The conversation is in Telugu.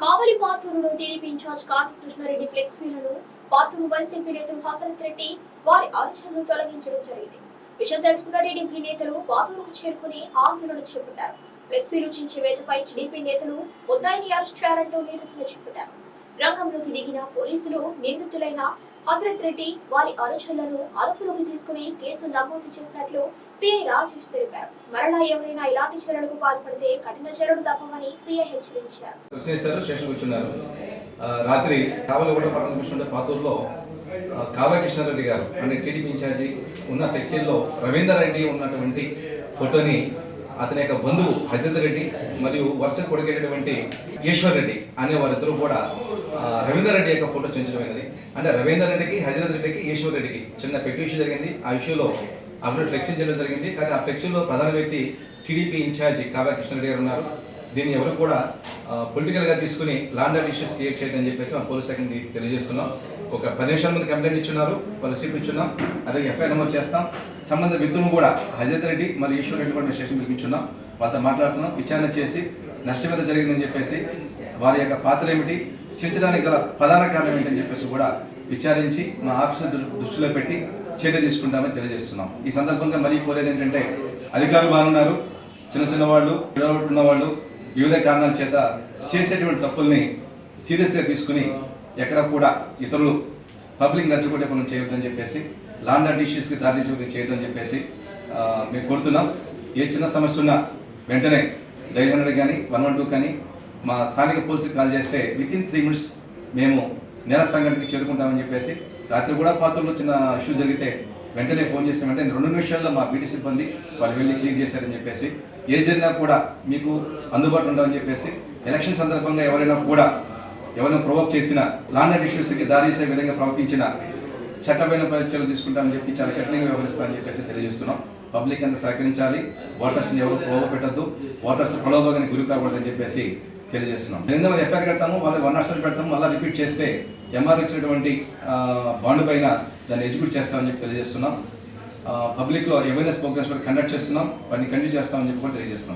కావలి పాతూరులో టీడీపీ ఇన్ఛార్జ్ కాటి కృష్ణారెడ్డి ఫ్లెక్సీలను పాతూరు వైసీపీ నేతలు హసరత్ రెడ్డి వారి అనుచరులు తొలగించడం జరిగింది. విషయం తెలుసుకున్న టీడీపీ నేతలు పాతూరుకు చేరుకుని ఆందోళన చేపట్టారు. ఫ్లెక్సీలు చించే వేతపై టీడీపీ నేతలు ముద్దాయిని అరెస్ట్ చేయాలంటూ నిరసన చేపట్టారు రంగంలోకి దిగిన పోలీసులు నిందితులైన హసరత్ రెడ్డి వారి అనుచరులను అదుపులోకి తీసుకుని కేసు నమోదు చేసినట్లు సిఐ రాజేష్ తెలిపారు. మరలా ఎవరైనా ఇలాంటి చర్యలకు పాల్పడితే కఠిన చర్యలు తప్పవని సిఐ హెచ్చరించారు. రాత్రి కావలగూడ పట్టణ కృష్ణ పాతూరులో కావా కృష్ణారెడ్డి గారు అంటే టీడీపీ ఇన్ఛార్జి ఉన్న ఫ్లెక్సీల్లో రవీందర్ రెడ్డి ఉన్నటువంటి ఫోటోని అతని యొక్క బంధువు హజరత్ రెడ్డి మరియు వరుస కొడుకైనటువంటి ఈశ్వర్ రెడ్డి అనే వారిద్దరూ కూడా రవీందర్ రెడ్డి యొక్క ఫోటో చెంచడమైనది అంటే రవీందర్ రెడ్డికి హజరత్ రెడ్డికి ఈశ్వర్ రెడ్డికి చిన్న పెట్టి జరిగింది. ఆ ఇష్యూలో అప్పుడు ఫ్లెక్సీ చేయడం జరిగింది. కానీ ఆ ఫ్లెక్సీలో ప్రధాన వ్యక్తి టీడీపీ ఇన్ఛార్జి కావ్య కృష్ణారెడ్డి గారు ఉన్నారు. దీన్ని ఎవరు కూడా పొలిటికల్గా తీసుకుని law and order issues create చేయదని చెప్పేసి మా పోలీస్ శాఖకి తెలియజేస్తున్నాం. ఒక పది నిమిషాల ముందు కంప్లైంట్ ఇచ్చున్నారు వాళ్ళు రిసీప్ట్ ఇచ్చున్నాం అదే ఎఫ్ఐఆర్ నమోదు చేస్తాం. సంబంధ వ్యక్తులను కూడా హజరత్ రెడ్డి మరియు ఈశ్వర్ రెడ్డి కూడా స్టేషన్ పిలిపించున్నాం వాళ్ళతో మాట్లాడుతున్నాం విచారణ చేసి నష్టం ఎంత జరిగిందని చెప్పేసి వారి యొక్క పాత్ర ఏమిటి చించడానికి గల ప్రధాన కారణం ఏంటని చెప్పేసి కూడా విచారించి మా ఆఫీసర్ దృష్టిలో పెట్టి చర్య తీసుకుంటామని తెలియజేస్తున్నాం. ఈ సందర్భంగా మరీ కోరేది ఏంటంటే అధికారులు బాగున్నారు చిన్న చిన్న వాళ్ళు ఉన్న వాళ్ళు వివిధ కారణాల చేత చేసేటువంటి తప్పుల్ని సీరియస్గా తీసుకుని ఎక్కడ కూడా ఇతరులు పబ్లిక్ నచ్చగొట్టే మనం చేయొద్దని చెప్పేసి లాండ్ అండ్ ఇష్యూస్కి దారితీసే చేయొద్దని చెప్పేసి మేము కోరుతున్నాం. ఏ చిన్న సమస్య ఉన్నా వెంటనే డైల్ హండ్రెడ్ కానీ వన్ వన్ టూ కానీ మా స్థానిక పోలీసుకి కాల్ చేస్తే విత్ ఇన్ త్రీ మినిట్స్ మేము నేర సంఘటనకి చేరుకుంటామని చెప్పేసి రాత్రి కూడా పాత్రలో చిన్న ఇష్యూ జరిగితే వెంటనే ఫోన్ చేసిన వెంటనే రెండు నిమిషాల్లో మా బీటీ సిబ్బంది వాళ్ళు వెళ్ళి క్లియర్ చేశారని చెప్పేసి ఏ జరిగినా కూడా మీకు అందుబాటులో ఉండవని చెప్పేసి ఎలక్షన్ సందర్భంగా ఎవరైనా కూడా ఎవరైనా ప్రొవోక్ చేసిన లాండ్ ఇష్యూస్కి దారిసే విధంగా ప్రవర్తించిన చట్టమైన పరీక్షలు తీసుకుంటామని చెప్పి చాలా కఠినంగా వ్యవహరిస్తామని చెప్పేసి తెలియజేస్తున్నాం. పబ్లిక్ అంతా సహకరించాలి. ఓటర్స్ని ఎవరు ప్రలోభ పెట్టద్దు. ఓటర్స్ ప్రలోభానికి గురి కాకూడదని చెప్పేసి తెలియజేస్తున్నాం. ఎనిమిది మంది ఎఫ్ఐఆర్ కడతాము వాళ్ళు వన్ నాట్ పెడతాము మళ్ళీ రిపీట్ చేస్తే ఎంఆర్ ఇచ్చినటువంటి బాండ్ పైన దాన్ని ఎగ్జిక్యూట్ చేస్తామని చెప్పి తెలియజేస్తున్నాం. పబ్లిక్లో అవేర్నెస్ ప్రోగ్రామ్స్ కండక్ట్ చేస్తున్నాం. వాటిని కంటిన్యూ చేస్తామని చెప్పి కూడా తెలియజేస్తున్నాం.